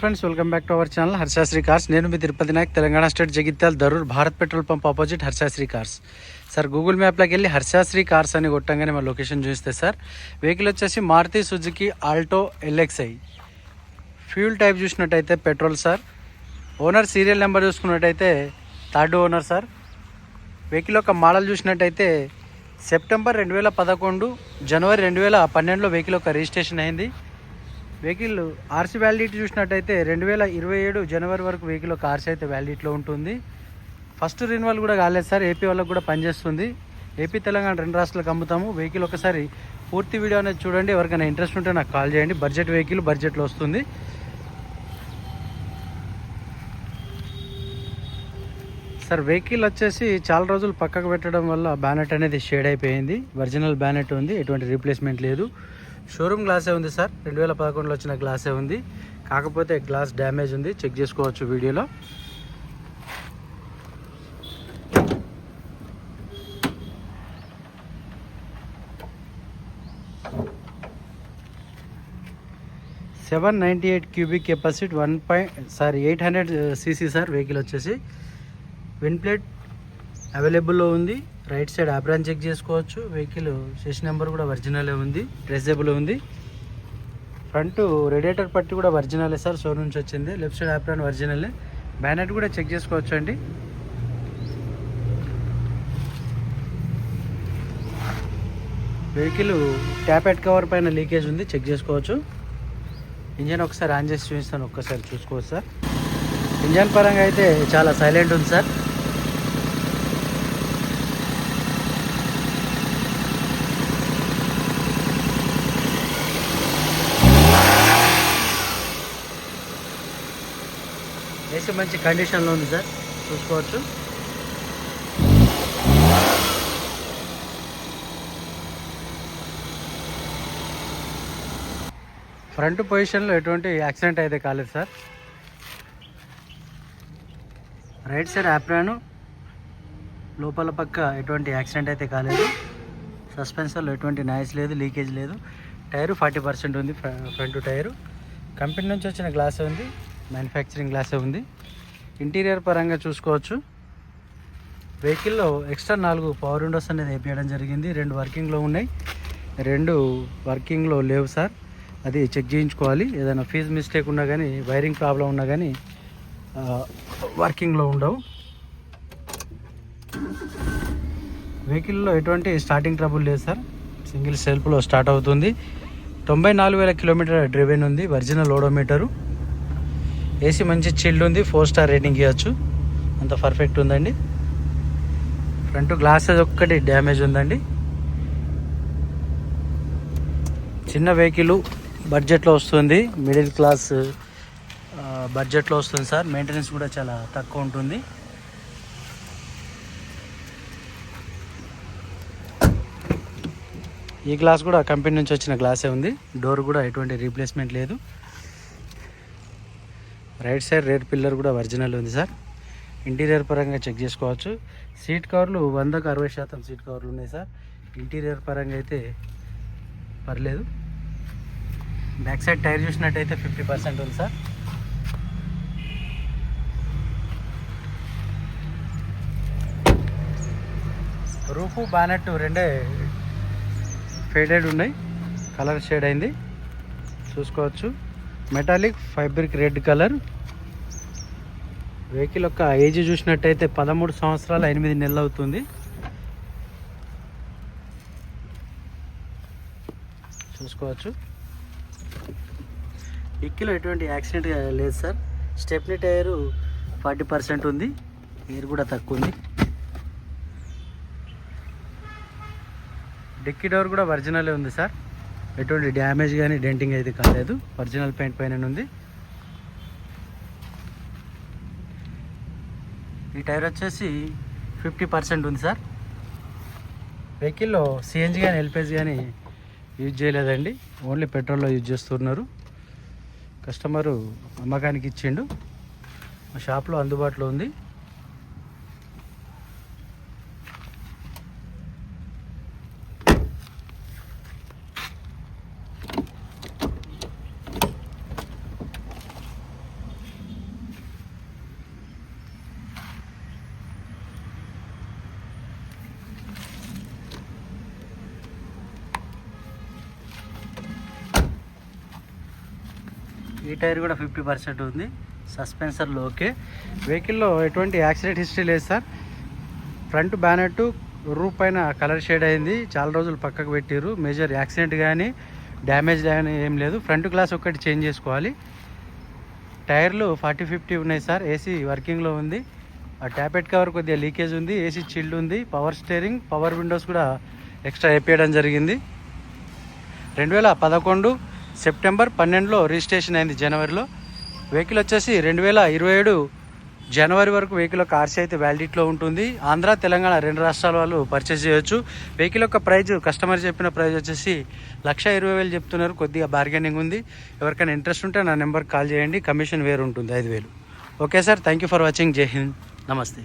Friends welcome back to our channel Harshasri cars నేను మీ Tirupati Nayak Telangana state Jagtial Darur Bharat petrol pump opposite Harshasri cars sir Google మ్యాప్లోకి వెళ్ళి Harshasri cars అని కొట్టంగానే మా location చూస్తే sir vehicle వచ్చేసి Maruti Suzuki Alto LXI fuel type చూసినట్టయితే petrol sir. Owner serial number చూసుకున్నట్టయితే third owner sir. Vehicle యొక్క model చూసినట్టయితే September రెండు వేల పదకొండు జనవరి రెండు వేల పన్నెండులో వెహికల్ యొక్క రిజిస్ట్రేషన్ అయింది. వెహికల్ ఆర్సీ వ్యాలిడిటీ చూసినట్టయితే రెండు వేల ఇరవై ఏడు జనవరి వరకు వెహికల్ ఒక ఆర్సీ అయితే వ్యాలిడిటీలో ఉంటుంది. ఫస్ట్ రిన్యువల్ కూడా కాలేదు సార్ ఏపీ వాళ్ళకి కూడా పనిచేస్తుంది. ఏపీ తెలంగాణ రెండు రాష్ట్రాలకు అమ్ముతాము. వెహికల్ ఒకసారి పూర్తి వీడియో అనేది చూడండి. ఎవరికైనా ఇంట్రెస్ట్ ఉంటే నాకు కాల్ చేయండి. బడ్జెట్ వెహికల్ బడ్జెట్లో వస్తుంది. సార్ వెహికల్ వచ్చేసి చాలా రోజులు పక్కకు పెట్టడం వల్ల బ్యానెట్ అనేది షేడ్ అయిపోయింది. ఒరిజినల్ బ్యానెట్ ఉంది. ఎటువంటి రీప్లేస్మెంట్ లేదు. షోరూమ్ గ్లాసే ఉంది సార్ రెండు వేల పదకొండులో వచ్చిన గ్లాసే ఉంది. కాకపోతే గ్లాస్ డ్యామేజ్ ఉంది. చెక్ చేసుకోవచ్చు వీడియోలో. Seven ninety eight cubic capacity one point sorry eight hundred CC sir vehicle వచ్చేసి. విన్ ప్లేట్ అవైలబుల్లో ఉంది. రైట్ సైడ్ ఆప్రాన్ చెక్ చేసుకోవచ్చు. వెహికల్ సెషన్ నెంబర్ కూడా ఒరిజినలే ఉంది. ట్రెసబుల్ ఉంది. ఫ్రంట్ రేడియేటర్ పట్టి కూడా ఒరిజినలే సార్ షోరూమ్ నుంచి వచ్చింది. లెఫ్ట్ సైడ్ ఆప్రాన్ ఒరిజినలే. బ్యానెట్ కూడా చెక్ చేసుకోవచ్చు అండి వెహికల్ ట్యాప్ హెడ్ కవర్ పైన లీకేజ్ ఉంది. చెక్ చేసుకోవచ్చు. ఇంజన్ ఒకసారి ఆన్ చేసి చూపిస్తాను. ఒక్కసారి చూసుకోవచ్చు సార్. ఇంజన్ పరంగా అయితే చాలా సైలెంట్ ఉంది సార్. ఏసీ మంచి కండిషన్లో ఉంది సార్. చూసుకోవచ్చు. ఫ్రంట్ పొజిషన్లో ఎటువంటి యాక్సిడెంట్ అయితే కాలేదు సార్. రైట్ సైడ్ యాప్రాను లోపల పక్క ఎటువంటి యాక్సిడెంట్ అయితే కాలేదు. సస్పెన్సర్లో ఎటువంటి నాయిస్ లేదు లీకేజ్ లేదు. టైరు ఫార్టీ పర్సెంట్ ఉంది ఫ్ర- ఫ్రంట్ టైరు. కంపెనీ నుంచి వచ్చిన గ్లాస్ ఉంది. మ్యానుఫ్యాక్చరింగ్ గ్లాసే ఉంది. ఇంటీరియర్ పరంగా చూసుకోవచ్చు. వెహికల్లో ఎక్స్ట్రా నాలుగు పవర్ విండోస్ అనేది వేపించడం జరిగింది. రెండు వర్కింగ్లో ఉన్నాయి. రెండు వర్కింగ్లో లేవు సార్. అది చెక్ చేయించుకోవాలి. ఏదైనా ఫీజ్ మిస్టేక్ ఉన్నా కానీ వైరింగ్ ప్రాబ్లం ఉన్నా కానీ వర్కింగ్లో ఉండవు. వెహికల్లో ఎటువంటి స్టార్టింగ్ ట్రబుల్ లేదు సార్. సింగిల్ సెల్ఫ్లో స్టార్ట్ అవుతుంది. తొంభై నాలుగు వేల కిలోమీటర్ డ్రివెన్ ఉంది. Original odometer. ఏసీ మంచి చిల్డ్ ఉంది ఫోర్ స్టార్ రేటింగ్ ఇవ్వచ్చు. అంత పర్ఫెక్ట్ ఉందండి. ఫ్రంట్ గ్లాసెస్ ఒక్కటి డ్యామేజ్ ఉందండి. చిన్న వెహికల్ బడ్జెట్లో వస్తుంది. మిడిల్ క్లాస్ బడ్జెట్లో వస్తుంది సార్. మెయింటెనెన్స్ కూడా చాలా తక్కువ ఉంటుంది. ఈ గ్లాస్ కూడా కంపెనీ నుంచి వచ్చిన గ్లాసే ఉంది. డోర్ కూడా ఎటువంటి రీప్లేస్మెంట్ లేదు. రైట్ సైడ్ రేట్ పిల్లర్ కూడా ఒరిజినల్ ఉంది సార్. ఇంటీరియర్ పరంగా చెక్ చేసుకోవచ్చు. సీట్ కవర్లు వందకు అరవై శాతం సీట్ కవర్లు ఉన్నాయి సార్. ఇంటీరియర్ పరంగా అయితే పర్లేదు. బ్యాక్ సైడ్ టైర్ చూసినట్టయితే ఫిఫ్టీ పర్సెంట్ ఉంది సార్. రూపు బానెట్ రెండే ఫేడెడ్ ఉన్నాయి. కలర్ షేడ్ అయింది. చూసుకోవచ్చు. Metallic fabric red colour. Vehicle యొక్క ఏజ్ చూసినట్టయితే పదమూడు సంవత్సరాలు ఎనిమిది నెలలు అవుతుంది. చూసుకోవచ్చు. డిక్కీలో ఎటువంటి యాక్సిడెంట్ లేదు sir. Stepney tyre forty percent ఉంది. ఎయిర్ కూడా తక్కువ ఉంది. డిక్కీ డోర్ కూడా ఒరిజినలే ఉంది సార్. ఎటువంటి డ్యామేజ్ కానీ డెంటింగ్ అయితే కాలేదు. ఒరిజినల్ పెయింట్ పైన ఉంది ఈ టైర్ వచ్చేసి ఫిఫ్టీ పర్సెంట్ ఉంది సార్. వెహికల్లో సిఎన్జి కానీ ఎల్పిజి కానీ యూజ్ చేయలేదండి. ఓన్లీ పెట్రోల్లో యూజ్ చేస్తున్నారు. కస్టమరు అమ్మకానికి ఇచ్చిండు. మా షాప్లో అందుబాటులో ఉంది. ఈ టైర్ కూడా ఫిఫ్టీ పర్సెంట్ ఉంది. సస్పెన్సర్లో ఓకే. వెహికల్లో ఎటువంటి యాక్సిడెంట్ హిస్టరీ లేదు సార్. ఫ్రంట్ బ్యానెట్ రూప్ పైన కలర్ షేడ్ అయింది. చాలా రోజులు పక్కకు పెట్టారు మేజర్ యాక్సిడెంట్ కానీ డ్యామేజ్ కానీ ఏం లేదు. ఫ్రంట్ గ్లాస్ ఒక్కటి చేంజ్ చేసుకోవాలి. టైర్లు ఫార్టీ ఫిఫ్టీ ఉన్నాయి సార్. ఏసీ వర్కింగ్లో ఉంది. ఆ ట్యాపెట్ కవర్ కొద్దిగా లీకేజ్ ఉంది. ఏసీ చిల్డ్ ఉంది. పవర్ స్టీరింగ్ పవర్ విండోస్ కూడా ఎక్స్ట్రా వేపించడం జరిగింది. రెండు వేల పదకొండు సెప్టెంబర్ పన్నెండులో రిజిస్ట్రేషన్ అయింది జనవరిలో. వెహికల్ వచ్చేసి రెండు వేల ఇరవై ఏడు జనవరి వరకు వెహికల్ యొక్క ఆర్సీ అయితే వ్యాలిడిటీలో ఉంటుంది. ఆంధ్ర తెలంగాణ రెండు రాష్ట్రాల వాళ్ళు పర్చేస్ చేయొచ్చు. వెహికల్ యొక్క ప్రైజ్ కస్టమర్ చెప్పిన ప్రైజ్ వచ్చేసి లక్ష ఇరవై వేలు చెప్తున్నారు. కొద్దిగా బార్గెనింగ్ ఉంది. ఎవరికైనా ఇంట్రెస్ట్ ఉంటే నా నెంబర్కి కాల్ చేయండి. కమిషన్ వేరు ఉంటుంది ఐదు వేలు. Okay sir thank you for watching జై హింద్ నమస్తే